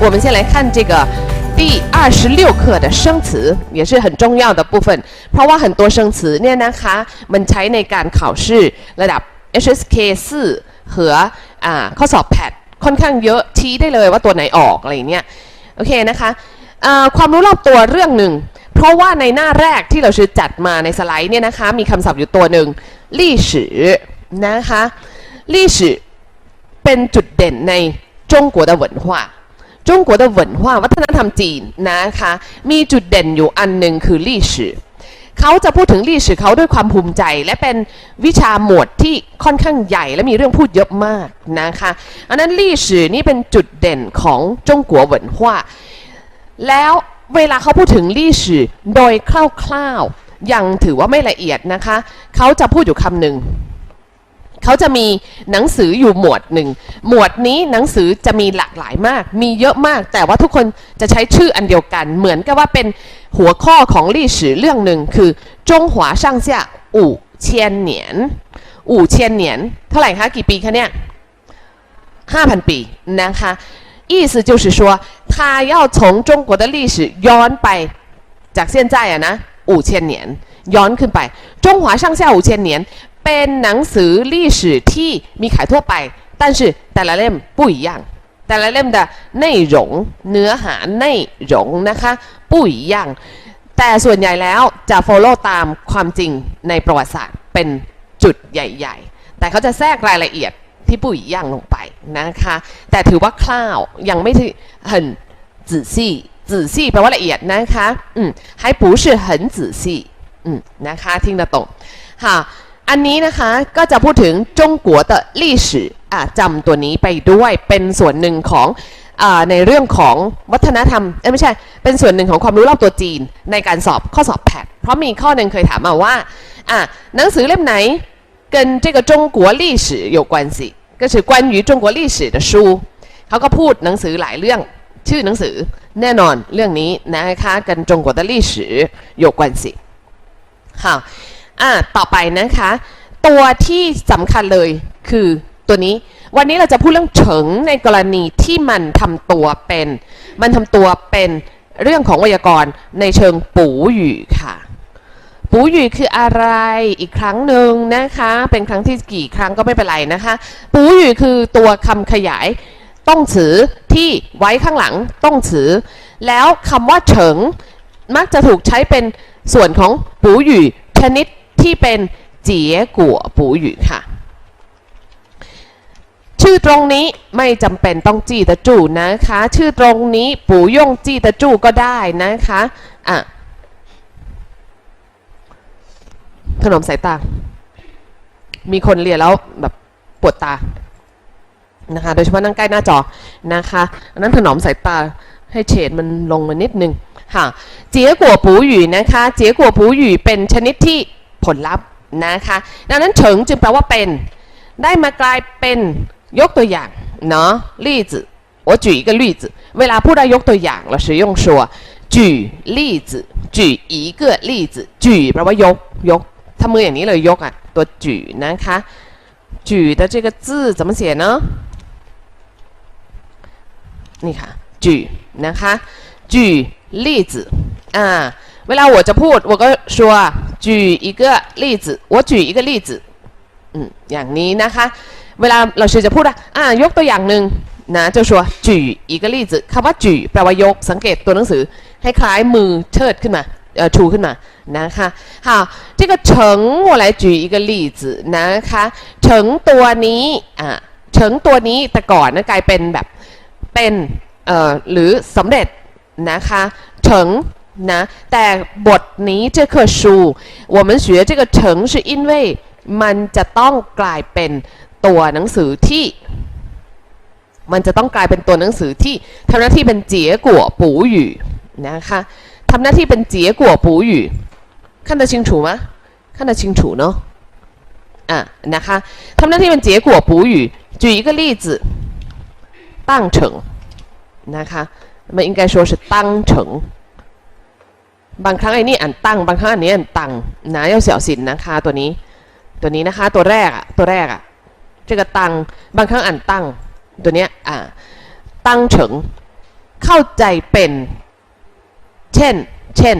我们先来看这个第二十六课的生词，也是很重要的部分。เพราะว่า很多生词เนี่ยนะคะมันใช้ในการข่าวชื่อระดับ HSK 4和อ่าข้อสอบแพทค่อนข้างเยอะชี้ได้เลยว่าตัวไหนออกอะไรอย่างเงี้ยโอเคนะคะอ่าความรู้รอบตัวเรื่องหนึ่ง เพราะว่าในหน้าแรกที่เราชื่อจัดมาในสไลด์เนี่ยนะคะ มีคำศัพท์อยู่ตัวหนึ่งลี่สือนะคะลี่สือเป็นจุดเด่นในจงกัว的文化จงกัว 的文化วัฒนธรรมจีนนะคะ มีจุดเด่นอยู่อันหนึ่งคือลี่สือเขาจะพูดถึงลี่สือเขาด้วยความภูมิใจ และเป็นวิชาหมวดที่ค่อนข้างใหญ่ และมีเรื่องพูดเยอะมากนะคะอันนั้นลี่สือนี่เป็นจุดเด่นของจงกัว文化แล้วเวลาเขาพูดถึงลี่สือโดยคร่าวๆ ยังถือว่าไม่ละเอียดนะคะ เขาจะพูดอยู่คำหนึ่ง เขาจะมีหนังสืออยู่หมวดหนึ่ง หมวดนี้หนังสือจะมีหลากหลายมาก มีเยอะมาก แต่ว่าทุกคนจะใช้ชื่ออันเดียวกัน เหมือนกับว่าเป็นหัวข้อของลี่สือเรื่องหนึ่งคือจงหวาช่างเสี่ยอู่เชียนเหนียนอู่เชียนเหนียน เท่าไหร่คะ กี่ปีคะเนี่ยห้าพันปีนะคะ意思就是说，他要从中国的历史ย้อนไปจาก现在อะนะ五千年ย้อนขึ้นไป中华上下五千年 เป็นหนังสือ历史ที่มีขายทั่วไป但是แต่ละเล่ม不一样แต่ละเล่ม的内容เนื้อหา内容นะคะ不一样แต่ส่วนใหญ่แล้วจะ follow ตามความจริงในประวัติศาสตร์เป็นจุดใหญ่ ๆ แต่เขาจะแทรกรายละเอียดที่ปุ๋ยย่างลงไปนะคะ แต่ถือว่าคร่าวยังไม่ถึง很仔细仔细แปลว่าละเอียดนะคะอืม还不是很仔细อืมนะคะ听得懂ค่ะ อันนี้นะคะก็จะพูดถึงจงกัว的历史อ่ะจำตัวนี้ไปด้วยเป็นส่วนหนึ่งของอ่าในเรื่องของวัฒนธรรมเอ้ยไม่ใช่ เป็นส่วนหนึ่งของความรู้รอบตัวจีนในการสอบข้อสอบแพทเพราะมีข้อหนึ่งเคยถามมาว่าอ่ะหนังสือเล่มไหน跟这个中国历史有关系ก็คือ关于中国历史的书เขาก็พูดหนังสือหลายเรื่อง ชื่อหนังสือแน่นอนเรื่องนี้นะคะกันจงกัว的历史有关系ค่ะ อ่าต่อไปนะคะ ตัวที่สำคัญเลยคือตัวนี้ วันนี้เราจะพูดเรื่องเฉิงในกรณีที่มันทำตัวเป็น มันทำตัวเป็นเรื่องของไวยากรณ์ในเชิงปูหยู่ค่ะ ปูหยู่คืออะไรอีกครั้งหนึ่งนะคะ เป็นครั้งที่กี่ครั้งก็ไม่เป็นไรนะคะ ปูหยู่คือตัวคำขยายต้องถือที่ไว้ข้างหลังต้องถือ แล้วคำว่าเฉิงมักจะถูกใช้เป็นส่วนของปูหยู่ชนิด ที่เป็นเจี๋ยกัวปูหยู่ค่ะ ชื่อตรงนี้ไม่จำเป็นต้องจี้ตะจู่นะคะ ชื่อตรงนี้ปูย่งจี้ตะจู่ก็ได้นะคะอะขนมสายตา มีคนเรียนแล้วแบบปวดตานะคะ โดยเฉพาะนั่งใกล้หน้าจอนะคะอันนั้นถนอมสายตาให้เฉดมันลงมานิดนึงค่ะ เจี๋ยกัวปูหยู่นะคะ เจี๋ยกัวปูหยู่เป็นชนิดที่ ผลลัพธ์นะคะ ดังนั้นเฉิงจึงแปลว่าเป็น ได้มากลายเป็นยกตัวอย่างเนาะ例子我举一个例子เวลาพูดได้ยกตัวอย่างเรา是用说举例子举一个例子举แปลว่ายกยกทำมืออย่างนี้เลยยกอ่ะตัว举นะคะ举的这个字怎么写呢นี่ค่ะ举นะคะ举例子อ่า เวลา我จะพูด我ก็说举一个例子我举一个例子อืมอย่างนี้นะคะ เวลาเราชื่อจะพูดอะอ่ายกตัวอย่างหนึ่งนะจะชัวจื่อีก例子คำว่าจื่แปลว่ายก สังเกตตัวหนังสือให้คล้ายมือเชิดขึ้นมาเอ่อชูขึ้นมานะคะ好这个เฉิง我来举一个例子นะคะเฉิงตัวนี้อ่าเฉิงตัวนี้แต่ก่อนนะกลายเป็นแบบเป็นเอ่อหรือสำเร็จนะคะเฉิง นะแต่บทนี้这课书我们学这个เฉิง是因为มันจะต้องกลายเป็นตัวหนังสือที่ มันจะต้องกลายเป็นตัวหนังสือที่ทำหน้าที่เป็นเจี๋ยกัวปูหยู่นะคะทำหน้าที่เป็นเจี๋ยกัวปูหยู่看得清楚吗看得清楚เนาะอ่ะนะคะทำหน้าที่เป็นเจี๋ยกัวปูหยู่举一个例子当成นะคะมัน应该说是当成 บางครั้งไอ้นี่อ่านตั้งบางครั้งอันนี้อ่านตังนะ要小心นะคะตัวนี้ ตัวนี้นะคะตัวแรกอะตัวแรกอะ这个ตั้งบางครั้งอ่านตั้งตัวเนี้ยอ่าตั้งเฉิง เข้าใจเป็นเช่นเช่น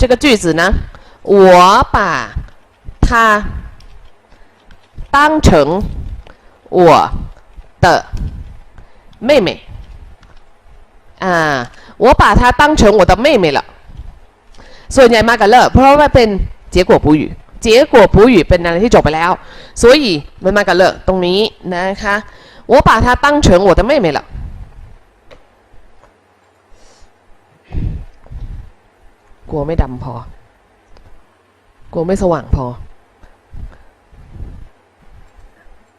这个句子呢我把它当成我的妹妹อ่า我把她当成我的妹妹了 ส่วนใหญ่มากับเลอะเพราะว่าเป็นเจียกัวปูหยู่เจียกัวปูหยู่เป็นอะไรที่จบไปแล้ว所以มันมากับเลอะตรงนี้นะคะ我把她当成我的妹妹了กลัวไม่ดำพอ กลัวไม่สว่างพอ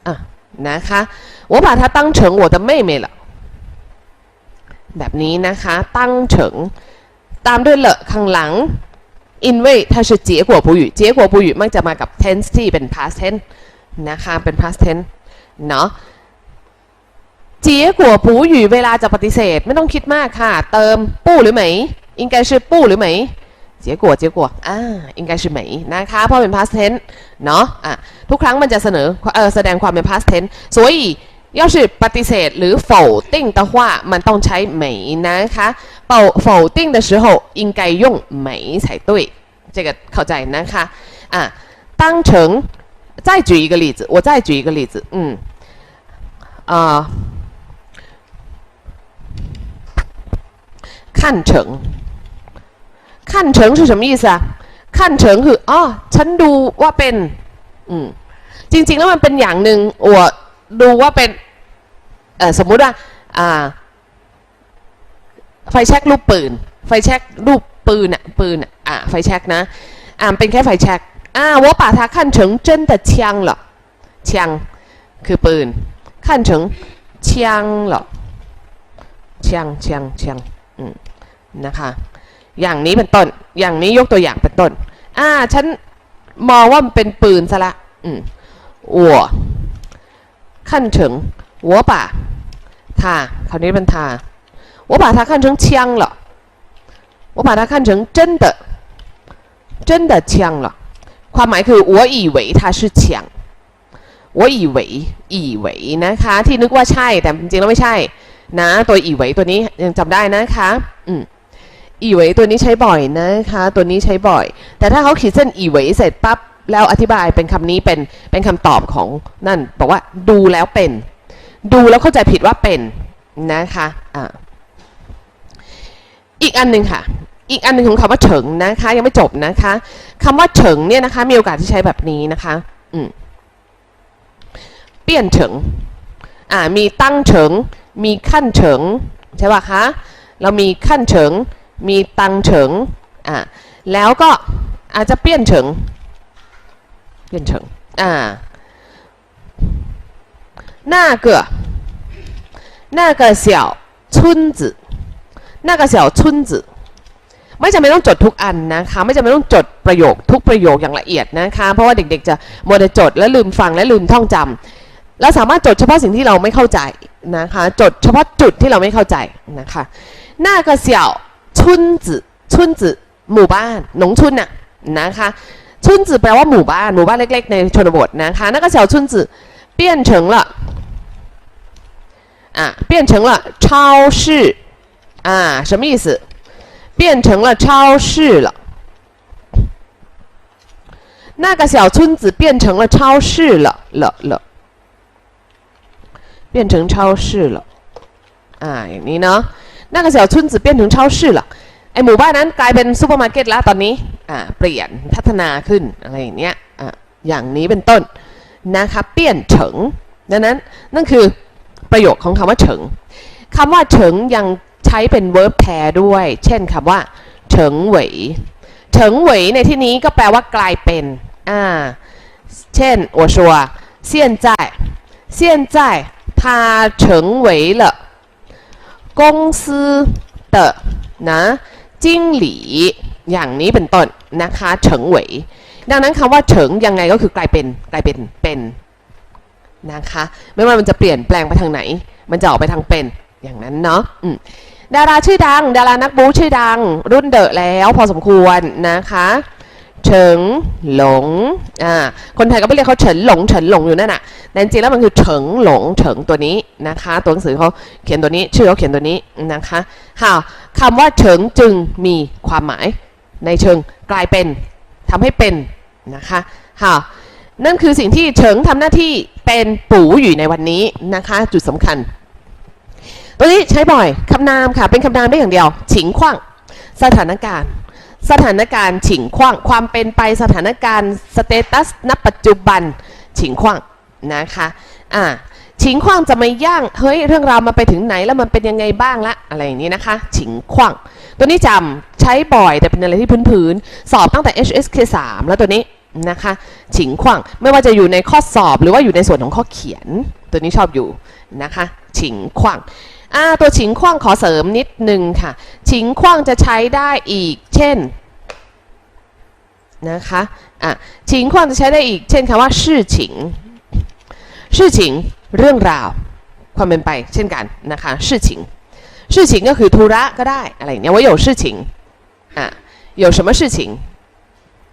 อ่ะ นะคะ我把她当成我的妹妹了แบบนี้นะคะ ตั้งเฉิง ตามด้วยเลข้างหลังอินเว่ยถ้าชื่อเจี๋ยกัวยู่เจี๋ยกัยมักจะมากับ tense ที่เป็น past tense นะคะเป็น past tense เนาะเจี๋ยกัวยเวลาจะปฏิเสธไม่ต้องคิดมากค่ะ เติมปู้หรือไหมอิงแกชื่อปู้หรือไหมเจี๋ยกัวเจี๋ยกัวอ่าอิงแกชื่อไหมนะคะเพราะเป็น past tense เนาะอะทุกครั้งมันจะเสนอเออแสดงความเป็น past tense 所以要是ปฏิเสธหรือ否定的话มันต้องใช้ไหมนะคะ否否定的时候应该用没才对这个เข้าใจนะคะอ่ะ当成再举一个例子我再举一个例子嗯啊、呃看成看成是什么意思啊看成คืออ๋อฉันดูว่าเป็นอืมจริงๆแล้วมันเป็นอย่างหนึ่ง我 ดูว่าเป็นสมมุติว่าไฟแช็กรูปปืน ไฟแช็กรูปปืนอะปืนอะไฟแช็กนะอ่าเป็นแค่ไฟแช็กอ่าว่าป่าทาขั้นเฉิงเจนแต่เชียงเหรอเชียงคือปืนขั้นเฉิงเชียงเหรอเชียงเชียงเชียงอืมนะคะอย่างนี้เป็นต้น อย่างนี้ยกตัวอย่างเป็นต้น อ่า ฉันมองว่ามันเป็นปืนซะละ อืม我 看成我把它คราวนี้เป็นทา我把它看成枪了我把它看成真的真的枪了ความหมายคือ我以为它是枪我以为以为นะคะ ที่นึกว่าใช่ แต่จริงๆแล้วไม่ใช่ นะ ตัว以为ตัวนี้ยังจำได้นะคะ อืม อีเวยตัวนี้ใช้บ่อยนะคะ ตัวนี้ใช้บ่อย แต่ถ้าเขาขีดเส้นอีเวยเสร็จปั๊บ แล้วอธิบายเป็นคำนี้เป็นเป็นคำตอบของนั่นบอกว่าดูแล้วเป็น ดูแล้วเข้าใจผิดว่าเป็นนะคะอ่าอีกอันหนึ่งค่ะ อีกอันหนึ่งของคำว่าเฉิงนะคะ ยังไม่จบนะคะคำว่าเฉิงเนี่ยนะคะ มีโอกาสที่ใช้แบบนี้นะคะอืมเปี้ยนเฉิงอ่ามีตั้งเฉิง มีขั้นเฉิงใช่ป่ะคะเรามีขั้นเฉิง มีตังเฉิงอ่าแล้วก็อาจจะเปี้ยนเฉิง เปี้ยนเฉิง อ่า那个那个小村子那个小村子ไม่จำเป็นต้องจดทุกอันนะคะ ไม่จำเป็นต้องจดประโยคทุกประโยคอย่างละเอียดนะคะ เพราะว่าเด็กๆจะมัวแต่จดและลืมฟังและลืมท่องจำเราสามารถจดเฉพาะสิ่งที่เราไม่เข้าใจนะคะ จดเฉพาะจุดที่เราไม่เข้าใจนะคะ那个小村子村子หมู่บ้านหนงชุนน่ะนะคะ ชุน子แปลว่าหมู่บ้านหมู่บ้านเล็ก ๆ ในชนบทนะคะ那个小村子变成了啊变成了超市啊什么意思变成了超市了那个小村子变成了超市了了了变成超市了อ่าอย่างนี้เนาะ那个小村子变成超市了ไอหมู่บ้านนั้นกลายเป็นซูเปอร์มาร์เก็ตแล้วตอนนี้อ่า เปลี่ยนพัฒนาขึ้นอะไรอย่างเนี้ยอ่าอย่างนี้เป็นต้นนะคะเปลี่ยนเฉิงดังนั้นนั่นคือประโยคของคำว่าเฉิงคำว่าเฉิงยังใช้เป็น verb pair ด้วย เช่นคำว่าเฉิงเหวยเฉิงเหวยในที่นี้ก็แปลว่ากลายเป็นอ่าเช่น我说现在现在他成为了公司的นะจิ้งหลีอย่างนี้เป็นต้น นะคะเฉิงเหวยดังนั้นคำว่าเฉิงยังไงก็คือกลายเป็นกลายเป็นเป็นนะคะ ไม่ว่ามันจะเปลี่ยนแปลงไปทางไหน มันจะออกไปทางเป็นอย่างนั้นเนาะดาราชื่อดัง ดารานักบู๊ชื่อดัง รุ่นเดอะแล้วพอสมควรนะคะเฉิงหลง อ่า คนไทยก็ไปเรียกเขาเฉินหลง เฉินหลงอยู่นั่นน่ะแต่จริงแล้วมันคือเฉิงหลง เฉิงตัวนี้นะคะ ตัวหนังสือเขาเขียนตัวนี้ ชื่อเขาเขียนตัวนี้นะคะค่ะคำว่าเฉิงจึงมีความหมาย ในเชิงกลายเป็นทำให้เป็นนะคะค่ะนั่นคือสิ่งที่เฉิงทำหน้าที่เป็นปู่อยู่ในวันนี้นะคะ จุดสำคัญ ตัวนี้ใช้บ่อยคำนามค่ะ เป็นคำนามได้อย่างเดียวฉิงขว้างสถานการณ์ สถานการณ์ฉิงขว้างความเป็นไปสถานการณ์สเตตัสณปัจจุบันฉิงขว้างนะคะอ่าฉิงขว้างจะไม่ย่างเฮ้ยเรื่องราวมันไปถึงไหนแล้วมันเป็นยังไงบ้างละอะไรอย่างนี้นะคะฉิงขว้าง ตัวนี้จำใช้บ่อยแต่เป็นอะไรที่พื้นๆ สอบตั้งแต่ HSK 3 แล้วตัวนี้นะคะฉิงขว้างไม่ว่าจะอยู่ในข้อสอบหรือว่าอยู่ในส่วนของข้อเขียน ตัวนี้ชอบอยู่นะคะฉิงขว้างตัวฉิงขว้างขอเสริมนิดนึงค่ะ ฉิงขว้างจะใช้ได้อีก เช่นนะคะอะฉิงขว้างจะใช้ได้อีก เช่นคำว่าชื่อฉิงชื่อฉิงเรื่องราว ความเป็นไปเช่นกันนะคะชื่อฉิง ชื่อฉิงก็คือธุระก็ได้อะไรอย่างเงี้ยว่า有事情อ่ะ有什么事情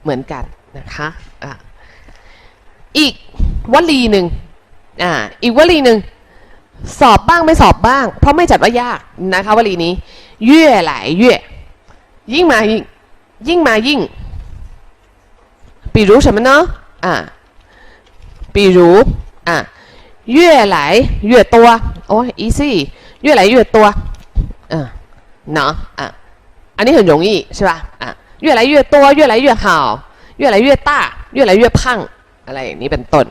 เหมือนกันนะคะอ่ะอีกวลีหนึ่งอ่าอีกวลีหนึ่ง สอบบ้างไม่สอบบ้าง เพราะไม่จัดว่ายากนะคะวลีนี้越来越ยิ่งมายิ่งยิ่งมายิ่ง比如什么呢啊比如啊越来越多โอ้ย easy 越来越多嗯 เนาะอ่ะอันนี้很容易是吧อ่ะ越来越多越来越好越来越大越来越胖อะไรอย่างนี้เป็นต้น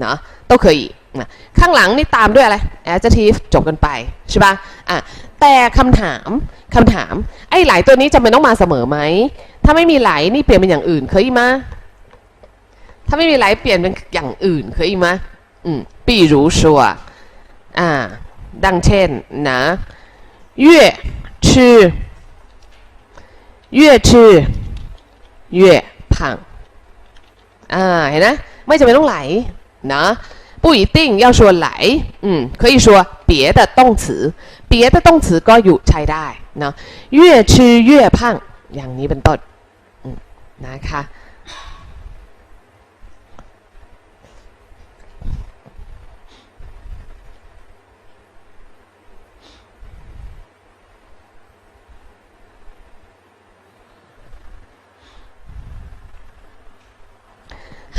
เนาะ都可以นะข้างหลังนี่ตามด้วยอะไร adjective จบกันไปใช่ปะอ่ะแต่คำถามคำถาม ไอ้ไหลตัวนี้จำเป็นต้องมาเสมอไหม ถ้าไม่มีไหลนี่เปลี่ยนเป็นอย่างอื่นเคยมาถ้าไม่มีไหลเปลี่ยนเป็นอย่างอื่นเคยมาอืม比如说อ่าดังเช่นนะ越 吃越吃越胖อ่าเห็นนะไม่จำเป็นต้องไหลนะ不一定要说来嗯可以说别的动词别的动词ก็อยู่ใช้ได้นะ越吃越胖อย่างนี้เป็นต้นอืมนะคะ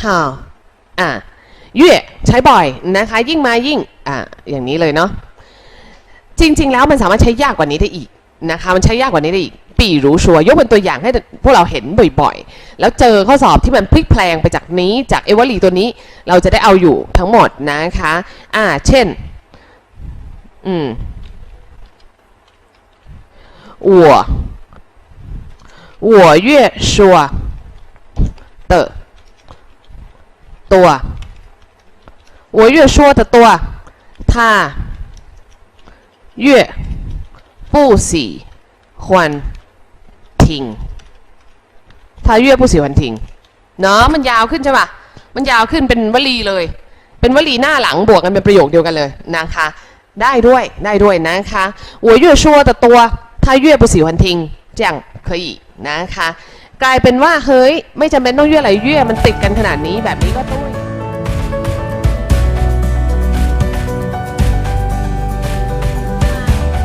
好อ่ะเย่ใช้บ่อยนะคะ ยิ่งมายิ่งอ่ะอย่างนี้เลยเนาะจริง ๆ แล้วมันสามารถใช้ยากกว่านี้ได้อีกนะคะ มันใช้ยากกว่านี้ได้อีกปีรู้ชัวยกเป็นตัวอย่างให้พวกเราเห็นบ่อยๆ แล้วเจอข้อสอบที่มันพลิกแพลงไปจากนี้จากเอเวอรีตัวนี้ เราจะได้เอาอยู่ทั้งหมดนะคะอ่าเช่นอืม我我越说的 多，我越说的多，他越不喜欢听，他越不喜欢听เนาะมันยาวขึ้นใช่ปะมันยาวขึ้นเป็นวลีเลย เป็นวลีหน้าหลังบวกกันเป็นประโยคเดียวกันเลยนะคะ ได้ด้วยได้ด้วยนะคะ我越说的多他越不喜欢听这样可以นะคะ กลายเป็นว่าเฮ้ย ไม่จำเป็นต้องเยื่ออะไรเยื่อมันติดกันขนาดนี้แบบนี้ก็ตุ้ย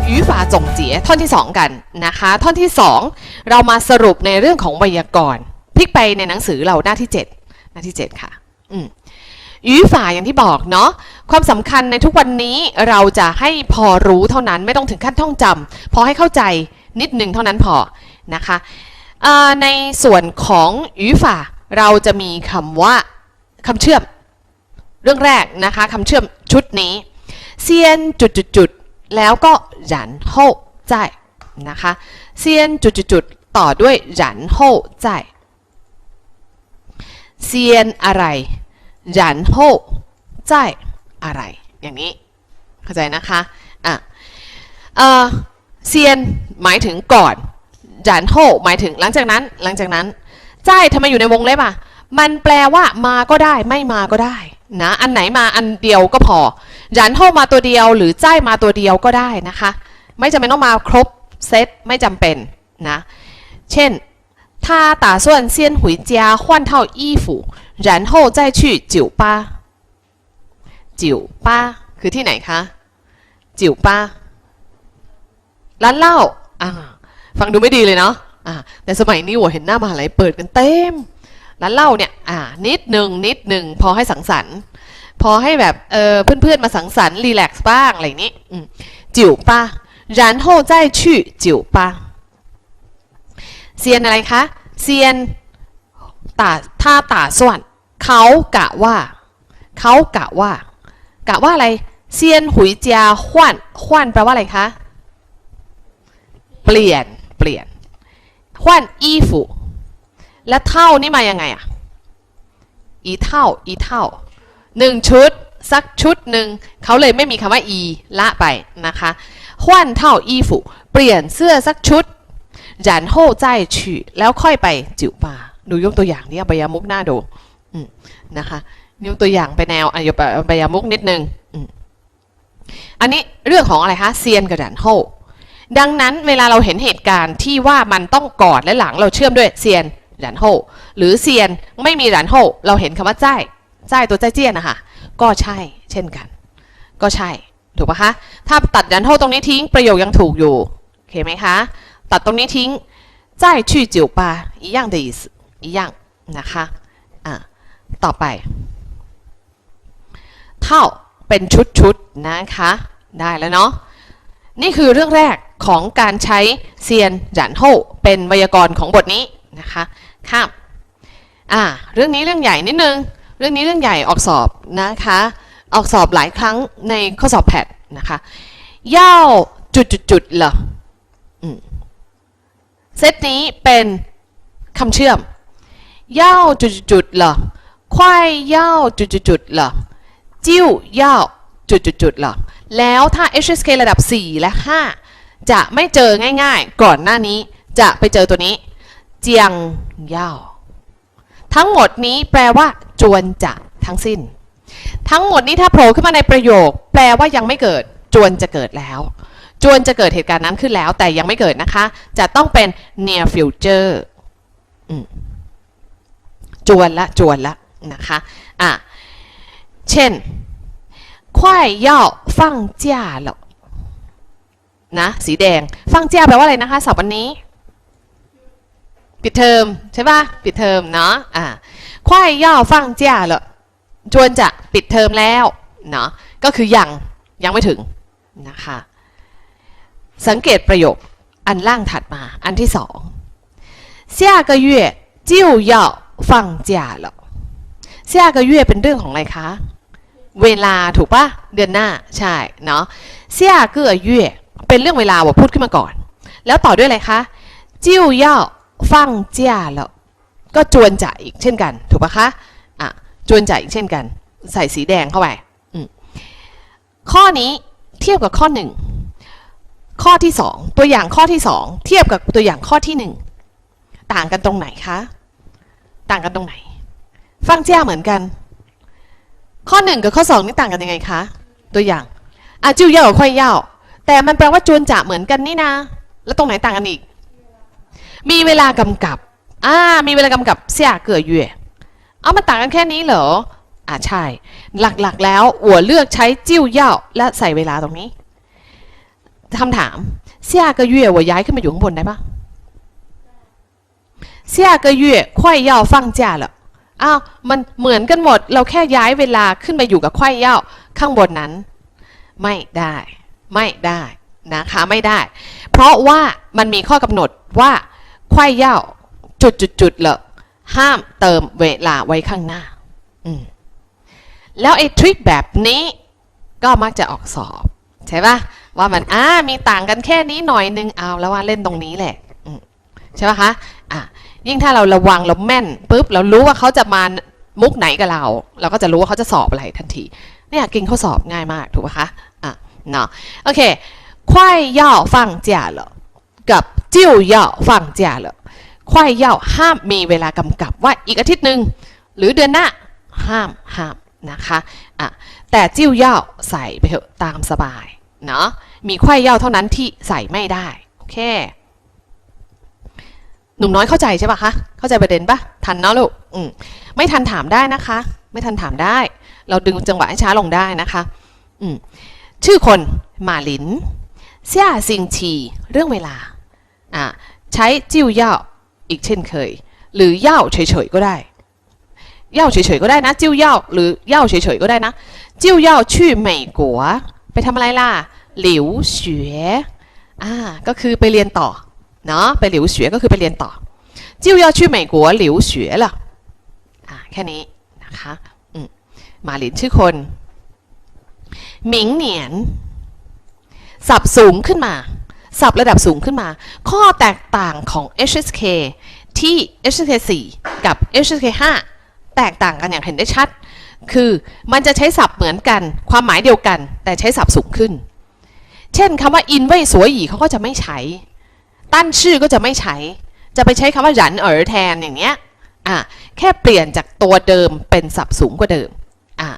ยุ้ยฝาจงเจียท่อนที่ 2 กันนะคะ ท่อนที่ 2 เรามาสรุปในเรื่องของไวยากรณ์พลิกไปในหนังสือเราหน้าที่ 7 หน้าที่ 7 ค่ะยุ้ยฝาอย่างที่บอกเนาะความสำคัญในทุกวันนี้เราจะให้พอรู้เท่านั้นไม่ต้องถึงขั้นท่องจำ พอให้เข้าใจนิดหนึ่งเท่านั้นพอนะคะ ในส่วนของ语法เราจะมีคำว่าคำเชื่อม เรื่องแรกนะคะคำเชื่อมชุดนี้เซียนจุดจุดจุดแล้วก็หยันโฮใจนะคะเซียนจุดจุดจุดต่อด้วยหยันโฮใจเซียนอะไรหยันโฮใจอะไร อย่างนี้เข้าใจนะคะอะเออเซียนหมายถึงก่อน หยันโฮหมายถึงหลังจากนั้นหลังจากนั้นจ่ายทำไมอยู่ในวงเล็บอ่ะ มันแปลว่ามาก็ได้ไม่มาก็ได้นะอันไหนมาอันเดียวก็พอหยันโฮมาตัวเดียวหรือจ่ายมาตัวเดียวก็ได้นะคะ ไม่จำเป็นต้องมาครบเซตไม่จำเป็นนะ เช่น 他打算先回家换套衣服然后再去酒吧酒吧คือที่ไหนคะจิ๋วป้าร้านเหล้าอ่า ฟังดูไม่ดีเลยเนาะอ่า แต่สมัยนี้โหเห็นหน้ามหาลัยเปิดกันเต็ม ร้านเหล้าเนี่ย อ่า นิดหนึ่งนิดหนึ่งพอให้สังสรรค์ พอให้แบบ เออเพื่อนๆมาสังสรรค์รีแลกซ์บ้างอะไรอย่างนี้อืมจิ๋วป้า然后再去酒吧เซียนอะไรคะ เซียนตาถ้าตาส่วนเขากะว่า เขากะว่า กะว่าอะไร เซียนหุยเจียฮวนฮวนแปลว่าอะไรคะ เปลี่ยน เป ลี่ยนฮวนอีฟูแล้วเท่านี่มายังไงอะอีเท่า อีเท่า หนึ่งชุด สักชุดหนึ่ง เขาเลยไม่มีคำว่า อีละไปนะคะฮวนเท่าอีฟูเปลี่ยนเสื้อสักชุด然后再去แล้วค่อยไปจิ๋วปาดูยกตัวอย่างนี่อบายามุกหน้าดูอืมนะคะยกตัวอย่างไปแนวอายบายามุกนิดนึงอืมอันนี้เรื่องของอะไรคะเซียนกับรันโฮ ดังนั้นเวลาเราเห็นเหตุการณ์ที่ว่ามันต้องก่อนและหลังเราเชื่อมด้วยเซียนหลานโฮหรือเซียนไม่มีหลานโฮเราเห็นคำว่าใจใจตัวใจเจี้ยนนะคะก็ใช่เช่นกัน ก็ใช่ถูกปะคะถ้าตัดหลานโฮตรงนี้ทิ้งประโยคยังถูกอยู่โอเคไหมคะตัดตรงนี้ทิ้งใจชื่อจิวปาอีย่างเดียนะคะอ่าต่อไป เท่าเป็นชุดๆนะคะ ได้แล้วเนาะ นี่คือเรื่องแรกของการใช้เซียนหยันโฮเป็นไวยากรณ์ของบทนี้นะคะข้ามอ่าเรื่องนี้เรื่องใหญ่นิดนึง เรื่องนี้เรื่องใหญ่ออกสอบนะคะ ออกสอบหลายครั้งในข้อสอบแพทนะคะเย่าจุดจุดจุดเหรอเซตนี้เป็นคำเชื่อมเย่าจุดจุดจุดเหรอควายเย่าจุดจุดจุดเหรอจิ้วย่าจุดจุดจุดเหรอ แล้วถ้า HSK ระดับ 4 และ 5 จะไม่เจอง่ายๆ ก่อนหน้านี้จะไปเจอตัวนี้ เจียงย่าทั้งหมดนี้แปลว่าจวนจะทั้งสิ้น ทั้งหมดนี้ถ้าโผล่ขึ้นมาในประโยค แปลว่ายังไม่เกิด จวนจะเกิดแล้ว จวนจะเกิดเหตุการณ์นั้นขึ้นแล้ว แต่ยังไม่เกิดนะคะ จะต้องเป็น near future จวนละจวนละนะคะ อะ เช่น 快要放假了นะ สีแดง ฟังจ้าแปลว่าอะไรนะคะสับวันนี้ ปิดเทอมใช่ป่ะ ปิดเทอมเนาะ อ่า快要放假了จวนจะปิดเทอมแล้ว เนาะ ก็คือยัง ยังไม่ถึง นะคะ สังเกตประโยค อันล่างถัดมา อันที่สอง下个月就要放假了下个月เป็นเรื่องของอะไรคะ เวลาถูกปะเดือนหน้าใช่เนาะเสียกือเย่เป็นเรื่องเวลาบอกพูดขึ้นมาก่อน แล้วต่อด้วยอะไรคะจิ้วย่าฟังเจ้าแล้วก็จวนจ่าอีกเช่นกัน ถูกปะคะอะจวนจ่าอีกเช่นกัน ใส่สีแดงเข้าไปข้อนี้เทียบกับข้อหนึ่งข้อที่สองตัวอย่างข้อที่สองเทียบกับตัวอย่างข้อที่หนึ่งต่างกันตรงไหนคะ ต่างกันตรงไหน ฟังเจ้าเหมือนกัน ข้อหนึ่งกับข้อสองนี่ต่างกันยังไงคะ ตัวอย่างอาจิ้วย่ากับควายเย่าแต่มันแปลว่าจวนจะเหมือนกันนี่นะ แล้วตรงไหนต่างกันอีก มีเวลากำกับอ่ามีเวลากำกับเสียเกือเย่เอามาต่างกันแค่นี้เหรออ่าใช่ หลักๆแล้วหัวเลือกใช้จิ้วย่าและใส่เวลาตรงนี้คำถามเสียเกือเย่หัวย้ายขึ้นมาอยู่ข้างบนได้ปะเสียเกือเย่ควายย่าฟังจ้าเหรอ อ้าวมันเหมือนกันหมด เราแค่ย้ายเวลาขึ้นไปอยู่กับควายเย่าข้างบนนั้น ไม่ได้ ไม่ได้นะคะไม่ได้ เพราะว่ามันมีข้อกำหนดว่าควายเย่าจุดจุดจุดๆๆเลยห้ามเติมเวลาไว้ข้างหน้าอืแล้วไอ้ทริคแบบนี้ก็มักจะออกสอบ ใช่ปะว่ามันอ่ามีต่างกันแค่นี้หน่อยนึงเอาแล้วว่าเล่นตรงนี้แหละใช่ปะคะอะ ยิ่งถ้าเราระวังเราแม่นปุ๊บเรารู้ว่าเขาจะมามุกไหนกับเรา เราก็จะรู้ว่าเขาจะสอบอะไรทันทีเนี่ยกินข้อสอบง่ายมากถูกไหมคะอะเนาะโอเคควายย่อฟังจ่าเหรอกับจิ้วย่อฟังจ้าเหรอควายย่อห้ามมีเวลากำกับว่าอีกอาทิตย์หนึ่งหรือเดือนหน้าห้ามห้ามนะคะอะแต่จิ้วย่อใส่ไปตามสบายเนาะมีควายย่อเท่านั้นที่ใส่ไม่ได้ โอเค หนุ่มน้อยเข้าใจใช่ปะคะ เข้าใจประเด็นปะทันเนาะลูกอืมไม่ทันถามได้นะคะ ไม่ทันถามได้ เราดึงจังหวะให้ช้าลงได้นะคะ อืมชื่อคนมาลินเสี่ยซิงชีเรื่องเวลาอ่าใช้จิ้วเย่าอีกเช่นเคย หรือเย่าเฉยๆก็ได้เย่าเฉยๆก็ได้นะ จิ้วเย่าหรือเย่าเฉยๆก็ได้นะ จิ้วเย่าชื่อเหม่กัวไปทำอะไรล่ะหลิวเฉวอ่าก็คือไปเรียนต่อ เนาะ ไปหลิวเฉวยก็คือไปเรียนต่อ 就要去美国留学了อ่าแค่นี้นะคะอืมหมาหลินชื่อคนหมิงเหนียน สับสูงขึ้นมา สับระดับสูงขึ้นมา ข้อแตกต่างของ HSK ที่ HSK 4 กับ HSK 5 แตกต่างกันอย่างเห็นได้ชัด คือมันจะใช้ศัพท์เหมือนกัน ความหมายเดียวกัน แต่ใช้ศัพท์สูงขึ้น เช่นคำว่าอินเว่ยสวยหยีเขาก็จะไม่ใช้ ตั้นชื่อก็จะไม่ใช้ จะไปใช้คำว่าหยันเอ๋อแทนอย่างเนี้ย อ่ะ แค่เปลี่ยนจากตัวเดิมเป็นศัพท์สูงกว่าเดิม อ่ะ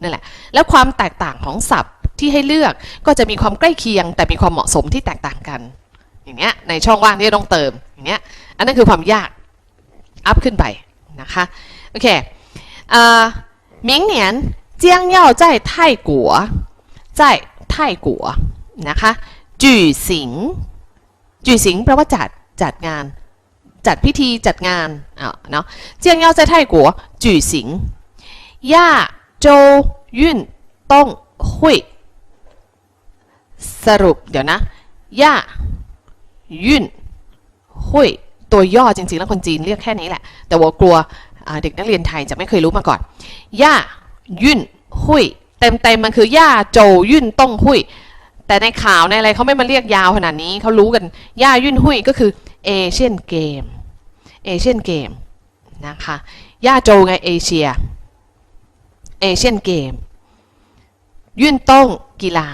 นั่นแหละ แล้วความแตกต่างของศัพท์ที่ให้เลือกก็จะมีความใกล้เคียง แต่มีความเหมาะสมที่แตกต่างกัน อย่างเงี้ย ในช่องว่างที่ต้องเติม อย่างเงี้ย อันนั้นคือความยาก อัพขึ้นไปนะคะ โอเคอ่า明年将要在泰国在泰国นะคะ举行 举行แปลว่าจัด จัดงาน จัดพิธีจัดงานอ่าเนาะ将要在泰国举行亚洲运动会สรุปเดี๋ยวนะย่ายุ่นหุยตัวย่อจริงๆ แล้วคนจีนเรียกแค่นี้แหละ แต่ว่ากลัวอ่าเด็กนักเรียนไทยจะไม่เคยรู้มาก่อนย่ายุ่นหุยเต็มๆมันคือย่าโจยุ่นต้องหุย แต่ในข่าวในอะไรเขาไม่มาเรียกยาวขนาดนี้เขารู้กัน ย่ายุ่นหุยก็คือเอเชียนเกมเอเชียนเกมนะคะ ย่าโจงไงเอเชีย เอเชียนเกม ยื่นต้งกีฬา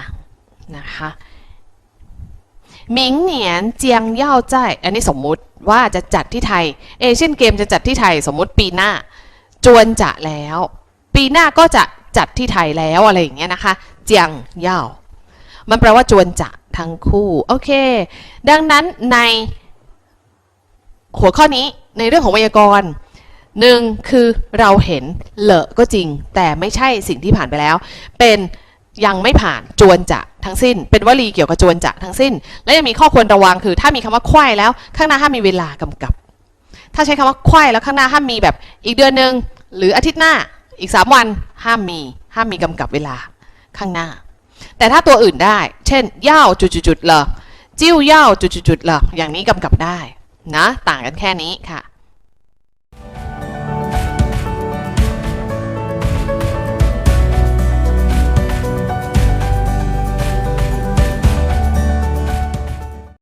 นะคะมิงเหนีนเจียงย่าใจ อันนี้สมมุติว่าจะจัดที่ไทย เอเชียนเกมจะจัดที่ไทยสมมุติปีหน้า จวนจะแล้ว ปีหน้าก็จะจัดที่ไทยแล้วอะไรอย่างเงี้ยนะคะ เจียงย่า มันแปลว่าจวนจะทั้งคู่ โอเค ดังนั้นในหัวข้อนี้ในเรื่องของไวยากรณ์หนึ่งคือเราเห็นเลอะก็จริง แต่ไม่ใช่สิ่งที่ผ่านไปแล้ว เป็นยังไม่ผ่านจวนจะทั้งสิ้น เป็นวลีเกี่ยวกับจวนจะทั้งสิ้น และยังมีข้อควรระวังคือ ถ้ามีคำว่าควายแล้วข้างหน้าห้ามมีเวลากำกับ ถ้าใช้คำว่าควายแล้วข้างหน้าห้ามมีแบบอีกเดือนหนึ่งหรืออาทิตย์หน้าอีก 3 วันห้ามมีห้ามมีกำกับเวลาข้างหน้า แต่ถ้าตัวอื่นได้ เช่นย่าวจุดๆๆเหรอจิ้วย่าวจุดๆๆเหรออย่างนี้กำกับได้นะ ต่างกันแค่นี้ค่ะ